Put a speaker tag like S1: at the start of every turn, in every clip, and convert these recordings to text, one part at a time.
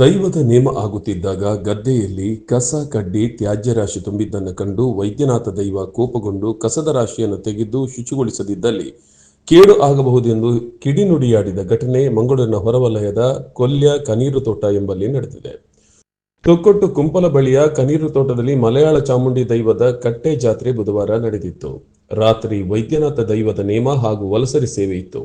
S1: ದೈವದ ನೇಮ ಆಗುತ್ತಿದ್ದಾಗ ಗದ್ದೆಯಲ್ಲಿ ಕಸ ಕಡ್ಡಿ ತ್ಯಾಜ್ಯ ರಾಶಿ ತುಂಬಿದ್ದನ್ನು ಕಂಡು ವೈದ್ಯನಾಥ ದೈವ ಕೋಪಗೊಂಡು ಕಸದ ರಾಶಿಯನ್ನು ತೆಗೆದು ಶುಚಿಗೊಳಿಸದಿದ್ದಲ್ಲಿ ಕೇಡು ಆಗಬಹುದೆಂದು ಕಿಡಿನುಡಿಯಾಡಿದ ಘಟನೆ ಮಂಗಳೂರಿನ ಹೊರವಲಯದ ಕೊಲ್ಯ ಕನೀರು ತೋಟ ಎಂಬಲ್ಲಿ ನಡೆದಿದೆ. ತೊಕ್ಕೊಟ್ಟು ಕುಂಪಲ ಬಳಿಯ ಕನೀರು ತೋಟದಲ್ಲಿ ಮಲಯಾಳ ಚಾಮುಂಡಿ ದೈವದ ಕಟ್ಟೆ ಜಾತ್ರೆ ಬುಧವಾರ ನಡೆದಿತ್ತು. ರಾತ್ರಿ ವೈದ್ಯನಾಥ ದೈವದ ನೇಮ ಹಾಗೂ ವಲಸರಿ ಸೇವೆ ಇತ್ತು.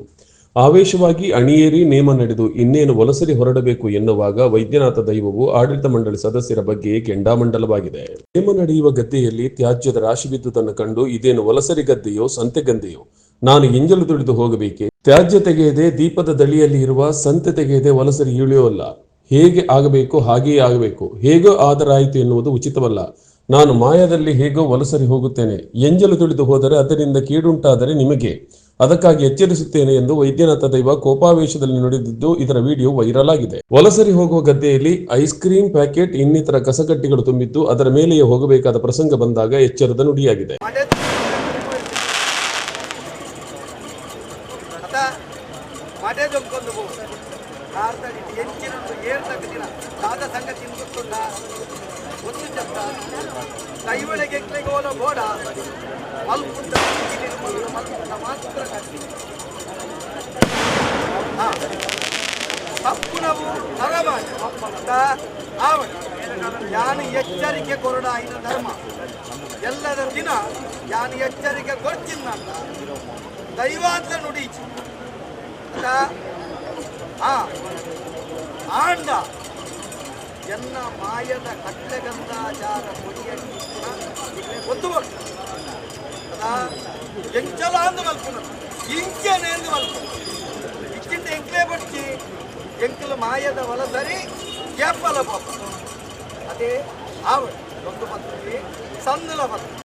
S1: ಆವೇಶವಾಗಿ ಅಣಿಯೇರಿ ನೇಮ ನಡೆದು ಇನ್ನೇನು ವಲಸರಿ ಹೊರಡಬೇಕು ಎನ್ನುವಾಗ ವೈದ್ಯನಾಥ ದೈವವು ಆಡಳಿತ ಮಂಡಳಿ ಸದಸ್ಯರ ಬಗ್ಗೆ ಕೆಂಡಾಮಂಡಲವಾಗಿದೆ ನೇಮ ನಡೆಯುವ ಗದ್ದೆಯಲ್ಲಿ ತ್ಯಾಜ್ಯದ ರಾಶಿ ಬಿದ್ದುದನ್ನು ಕಂಡು ಇದೇನು ವಲಸರಿ ಗದ್ದೆಯೋ ಸಂತೆ ಗದ್ದೆಯೋ? ನಾನು ಎಂಜಲು ತುಳಿದು ಹೋಗಬೇಕೆ? ತ್ಯಾಜ್ಯ ತೆಗೆಯದೆ ದೀಪದ ದಳಿಯಲ್ಲಿ ಇರುವ ಸಂತೆ ತೆಗೆಯದೆ ವಲಸರಿ ಇಳಿಯೋಲ್ಲ ಹೇಗೆ ಆಗಬೇಕು, ಹಾಗೆಯೇ ಆಗಬೇಕು. ಹೇಗೋ ಆದರಾಯಿತು ಎನ್ನುವುದು ಉಚಿತವಲ್ಲ. ನಾನು ಮಾಯದಲ್ಲಿ ಹೇಗೋ ವಲಸರಿ ಹೋಗುತ್ತೇನೆ. ಎಂಜಲು ತುಳಿದು ಹೋದರೆ ಅದರಿಂದ ಕೀಡುಂಟಾದರೆ ನಿಮಗೆ ಅದಕ್ಕಾಗಿ ಎಚ್ಚರಿಸುತ್ತೇನೆ ಎಂದು ವೈದ್ಯನಾಥ ದೈವ ಕೋಪಾವೇಶದಲ್ಲಿ ನುಡಿದಿದ್ದು ಇದರ ವಿಡಿಯೋ ವೈರಲ್ ಆಗಿದೆ. ವಲಸರಿ ಹೋಗುವ ಗದ್ದೆಯಲ್ಲಿ ಐಸ್ ಕ್ರೀಮ್ ಪ್ಯಾಕೆಟ್, ಇನ್ನಿತರ ಕಸಕಟ್ಟಿಗಳು ತುಂಬಿದ್ದು ಅದರ ಮೇಲೆಯೇ ಹೋಗಬೇಕಾದ ಪ್ರಸಂಗ ಬಂದಾಗ ಎಚ್ಚರದ ನುಡಿಯಾಗಿದೆ.
S2: ಒಂದು ಚಪ್ಪ ಕೈವಳೆಗೆ ಹೋಲ ಗೋಡ ಮಲ್ಪುಂಡ ಮಲ್ಪುಂಡ ಮಾತ್ರ ಕಟ್ಟಿ ಹಾ ತಪ್ಪು ನಾವು ನರಬಾಡಿ ಆವಡಿ ಯಾನು ಎಚ್ಚರಿಕೆ ಕೊರಡ ಇದು ಧರ್ಮ. ಎಲ್ಲದ ದಿನ ಯಾನು ಎಚ್ಚರಿಕೆ ಕೊಡ್ತೀನಿ ದೈವ ಅಂತ ನುಡೀಚಿ ಆಂಡ ಎನ್ನ ಮಾಯದ ಕಟ್ಟಗಂಧಾಚಾರ ಕೊಡಿಯಲ್ಲಿ ಒಂದು ఎంచలాంది వల్పున్నారు ఇంకేనేది వల్పున్నారు ఇచ్చింటే ఎంకలే పట్టి ఎంకల మాయద వలసరి ఏపల పాప. అదే ఆవిడ రెండు పద్ధతి సందుల పద్ధతి